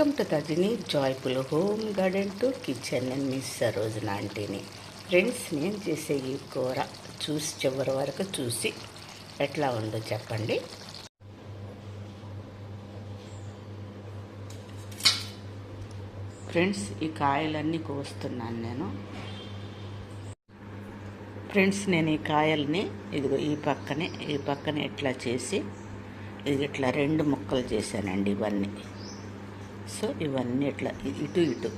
Rajini joyful home garden to kitchen and miss Sarojana ఆంటీని. Friends నేను చేసే ఈ కూర చూసి చివరి వరకు చూసి ఎట్లా ఉందో చెప్పండి. ఫ్రెండ్స్ ఈ కాయలన్నీ కోస్తున్నాను నేను. ఫ్రెండ్స్ నేను ఈ కాయల్ని ఇదిగో ఈ పక్కనే ఈ పక్కనే ఇట్లా చేసి ఇది ఇట్లా రెండు ముక్కలు చేశానండి ఇవన్నీ. సో ఇవన్నీ ఇట్లా ఇటు ఇటు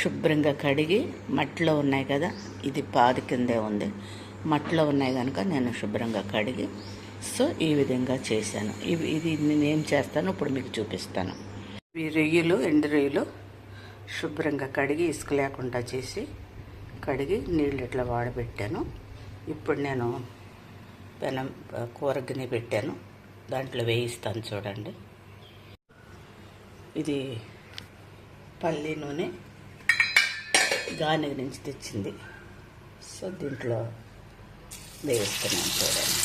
శుభ్రంగా కడిగి మట్టిలో ఉన్నాయి కదా ఇది పాది కిందే ఉంది. మట్టిలో ఉన్నాయి కనుక నేను శుభ్రంగా కడిగి సో ఈ విధంగా చేశాను. ఇవి ఇది నేను చేస్తాను ఇప్పుడు మీకు చూపిస్తాను. ఇవి రొయ్యలు ఎండు రొయ్యలు శుభ్రంగా కడిగి ఇసుక లేకుండా చేసి కడిగి నీళ్ళు ఇట్లా వాడబెట్టాను. ఇప్పుడు నేను పెనం కూరగిని పెట్టాను. దాంట్లో వేయిస్తాను చూడండి. ఇది పల్లి నూనె గాని నుంచి తెచ్చింది. సో దీంట్లో వేయిస్తున్నాను చూడండి.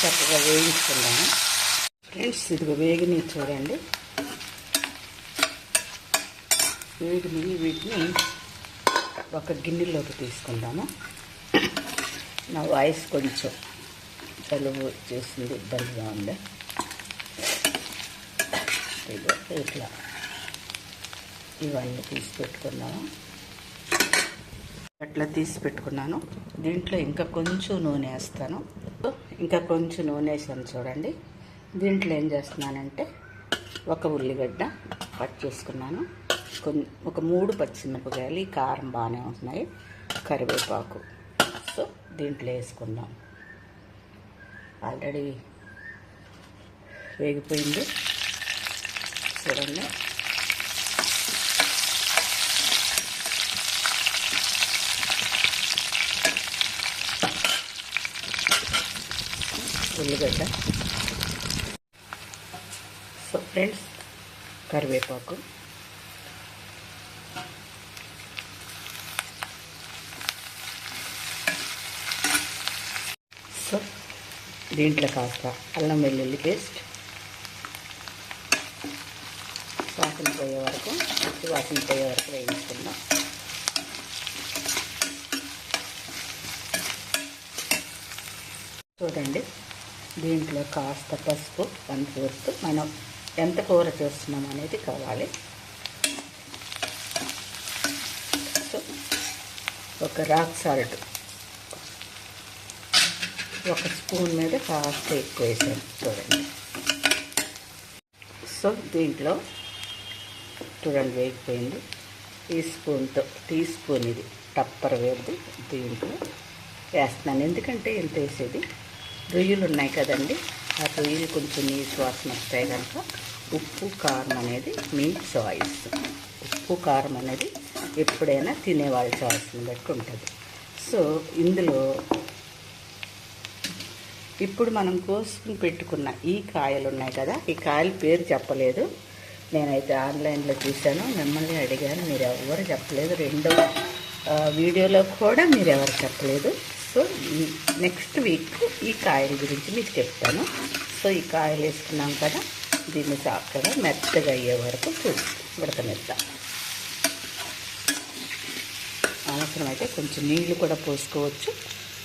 చక్కగా వేయించుకున్నాను ఫ్రెండ్స్ ఇదిగో వేగిని చూడండి. వేగిని వీటిని ఒక గిన్నెలోకి తీసుకుందాము. నా వాయిస్ కొంచెం జలుబు చేసింది ఇబ్బందిగా ఉంది? ఇట్లా. ఇవన్నీ తీసి పెట్టుకున్నాము అట్లా తీసి పెట్టుకున్నాను. దీంట్లో ఇంకా కొంచెం నూనె వేస్తాను. ఇంకా కొంచెం నూనె వేసాను చూడండి. దీంట్లో ఏం చేస్తున్నానంటే ఒక ఉల్లిగడ్డ కట్ చేసుకున్నాను. కొన్ని ఒక మూడు పచ్చిమిరపకాయలు ఈ కారం బాగానే ఉంటున్నాయి. కరివేపాకు. దీంట్లో వేసుకుందాం. ఆల్రెడీ వేగిపోయింది. చూడండి. ఉల్లిగడ్డ. సో ఫ్రెండ్స్ కరివేపాకు. సో దీంట్లో కాస్త అల్లం వెల్లుల్లి పేస్ట్. వాసన పోయే వరకు పచ్చి వాసన పోయే వరకు వేయించుకుందాం. చూడండి దీంట్లో కాస్త పసుపు వన్ ఫోర్త్. మనం ఎంత కూర చేస్తున్నాం అనేది కావాలి. సో ఒక రాక్ సాల్ట్. ఒక స్పూన్ మీద కాస్త ఎక్కువ వేసాను. చూడండి. సో దీంట్లో చూడండి వేగిపోయింది. ఈ స్పూన్తో టీ స్పూన్ ఇది. టప్పర్ వేది దీంట్లో వేస్తున్నాను. ఎందుకంటే ఎంత వేసేది రొయ్యలు ఉన్నాయి కదండి. ఆ రొయ్యలు కొంచెం నీ వాసన వస్తాయి కనుక ఉప్పు కారం అనేది మీ చాయిస్. ఉప్పు కారం అనేది ఎప్పుడైనా తినేవాళ్ళ చాయిస్ని బట్టి ఉంటుంది. సో ఇందులో ఇప్పుడు మనం కోసుకుని పెట్టుకున్న ఈ కాయలు ఉన్నాయి కదా ఈ కాయల పేరు చెప్పలేదు. నేనైతే ఆన్లైన్లో చూశాను మిమ్మల్ని అడిగాను మీరు ఎవరు చెప్పలేదు. రెండో వీడియోలో కూడా మీరు ఎవరు చెప్పలేదు. సో నెక్స్ట్ వీక్ ఈ కాయల గురించి మీకు చెప్తాను. సో ఈ కాయలు వేసుకున్నాం కదా దీన్ని చక్కగా మెత్తగా అయ్యే వరకు చూసి ఉడకనిద్దాం అవసరమైతే కొంచెం నీళ్ళు కూడా పోసుకోవచ్చు.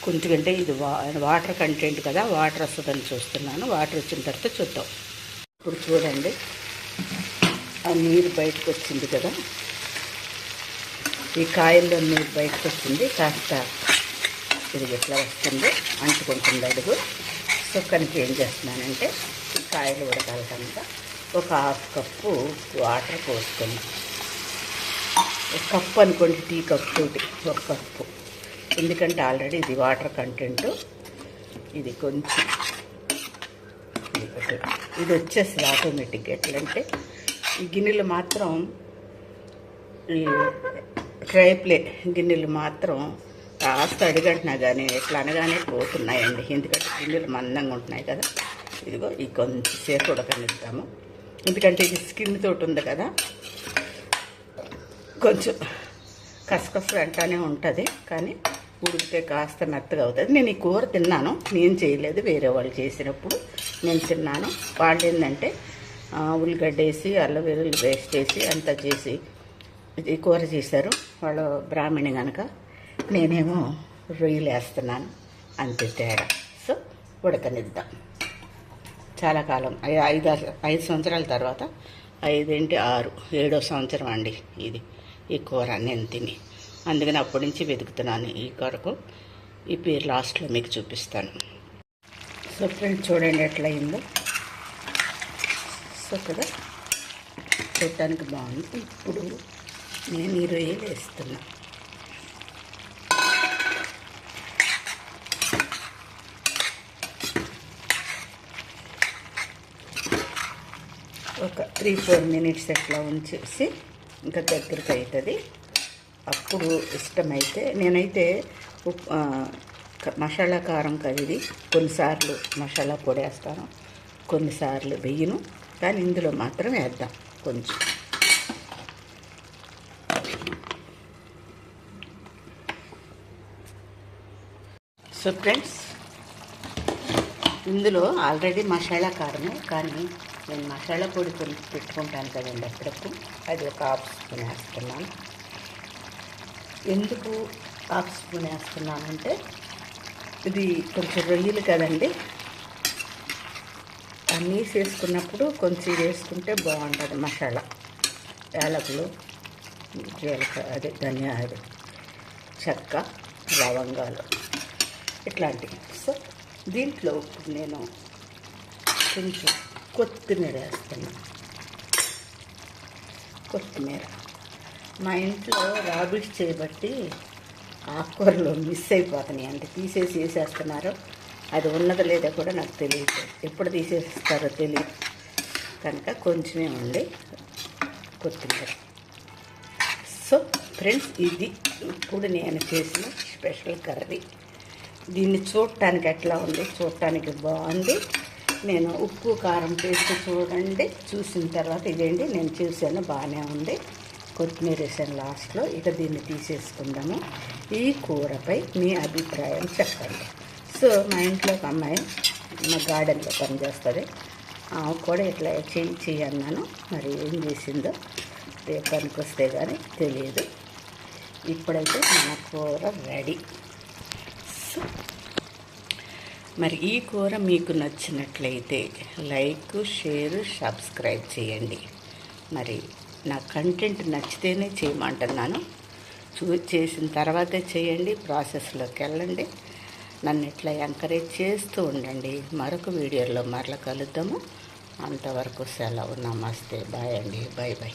కొంచెం అంటే ఇది వా వాటర్ కంటెంట్ కదా వాటర్ వస్తుందని చూస్తున్నాను. వాటర్ వచ్చిన తర్వాత చూద్దాం. ఇప్పుడు చూడండి. ఆ నీరు బయటకు వచ్చింది కదా. ఈ కాయల్లో నీరు బయటకు వచ్చింది కాస్త ఇది ఎట్లా వస్తుంది? అంటుకుంటుంది అడుగు. సో కనుక ఏం చేస్తున్నానంటే ఈ కాయలు ఉడకాలి కనుక ఒక హాఫ్ కప్పు వాటర్ పోసుకున్నాం ఒక కప్పు అనుకోండి టీ కప్ తోటి ఒక కప్పు. ఎందుకంటే ఆల్రెడీ ఇది వాటర్ కంటెంట్. ఇది కొంచెం ఇది వచ్చేసి ఆటోమేటిక్గా ఎట్లంటే ఈ గిన్నెలు మాత్రం ఈ గిన్నెలు మాత్రం కాస్త అడిగంటున్నా కానీ ఎట్లా అనగానే పోతున్నాయండి. ఎందుకంటే గిన్నెలు మందంగా ఉంటున్నాయి కదా. ఇదిగో ఈ కొంచెంసేపు ఉడకనిస్తాము ఎందుకంటే ఇది స్కిన్ తోటి ఉంది కదా. కొంచెం కసకస వెంటనే ఉంటుంది. కానీ ఉడికితే కాస్త మెత్తగా అవుతుంది. నేను ఈ కూర తిన్నాను. నేను చేయలేదు. వేరే వాళ్ళు చేసినప్పుడు నేను తిన్నాను. వాళ్ళు ఏంటంటే ఉల్లిగడ్డ వేసి అల్లం వెల్లుల్లి పేస్ట్ వేసి అంతా చేసి ఈ కూర చేశారు. వాళ్ళు బ్రాహ్మణి కనుక నేనేమో రొయ్యలు వేస్తున్నాను. అంతే తేడా. సో ఉడకనిద్దాం. చాలా కాలం. ఐదు ఐదు సంవత్సరాల తర్వాత ఐదేంటి ఆరు ఏడో సంవత్సరం అండి ఇది. ఈ కూర నేను తిని. అందుకని అప్పటి నుంచి వెతుకుతున్నాను ఈ కొరకు. ఈ పేరు లాస్ట్లో మీకు చూపిస్తాను. సో ఫ్రెండ్స్ చూడండి ఎట్లా అయిందో సో కదా చూడటానికి బాగుంది. ఇప్పుడు నేను ఈ రొయ్యలు వేస్తున్నా. ఒక త్రీ ఫోర్ మినిట్స్ అట్లా ఉంచేసి ఇంకా దగ్గరికి అవుతుంది. అప్పుడు ఇష్టమైతే నేనైతే ఉప్- మసాలా కారం కదిది కొన్నిసార్లు మసాలా పొడి వేస్తాను కొన్నిసార్లు వెయ్యను కానీ ఇందులో మాత్రం వేద్దాం కొంచెం. సో ఫ్రెండ్స్ ఇందులో ఆల్రెడీ మసాలా కారమే కానీ నేను మసాలా పొడి కొన్ని పెట్టుకుంటాను కదండి అప్పుడప్పుడు అది ఒక హాఫ్ స్పూన్ వేస్తున్నాను. ఎందుకు హాఫ్ స్పూన్ వేస్తున్నానంటే ఇది కొంచెం రొయ్యలు కదండి. అన్నీ వేసుకున్నప్పుడు కొంచెం వేసుకుంటే బాగుంటుంది మసాలా. యాలకులు జీలకర్ర అదే ధనియాలు చెక్క లవంగాలు ఇట్లాంటివి. సో దీంట్లో ఇప్పుడు నేను కొంచెం కొత్తిమీర వేస్తున్నాను కొత్తిమీర. మా ఇంట్లో రాబిట్స్ చేయబట్టి ఆకుకూరలు మిస్ అయిపోతున్నాయి. అంటే తీసేసి వేసేస్తున్నారు. అది ఉన్నదో లేదో కూడా నాకు తెలియదు. ఎప్పుడు తీసేస్తారో తెలియదు. కనుక కొంచెమే ఉంది. కొత్తిమీర. సో ఫ్రెండ్స్ ఇది ఇప్పుడు నేను చేసిన స్పెషల్ కర్రీ. దీన్ని చూడటానికి ఎట్లా ఉంది? చూడటానికి బాగుంది. నేను ఉప్పు కారం పేస్ట్ చూడండి. చూసిన తర్వాత ఇదేంటి? నేను చూశాను బాగానే ఉంది. కొత్తిమీర వేసాను లాస్ట్లో. ఇక దీన్ని తీసేసుకుందాము. ఈ కూరపై మీ అభిప్రాయం చెప్పండి. సో మా ఇంట్లో ఒక అమ్మాయి మా గార్డెన్లో పనిచేస్తుంది. ఆమె కూడా ఇట్లా చేయి చేయి అన్నాను. మరి ఏం చేసిందో రేపు వస్తే కానీ తెలియదు. ఇప్పుడైతే మన కూర రెడీ. సో మరి ఈ కూర మీకు నచ్చినట్లయితే లైక్ షేర్ సబ్స్క్రైబ్ చేయండి. మరి నా కంటెంట్ నచ్చితేనే చేయమంటున్నాను. చూ చేసిన తర్వాతే చేయండి ప్రాసెస్లోకి వెళ్ళండి. నన్ను ఇట్లా ఎంకరేజ్ చేస్తూ ఉండండి. మరొక వీడియోలో మరల కలుద్దాము. అంతవరకు సెలవు. నమస్తే. బాయ్ అండి. Bye bye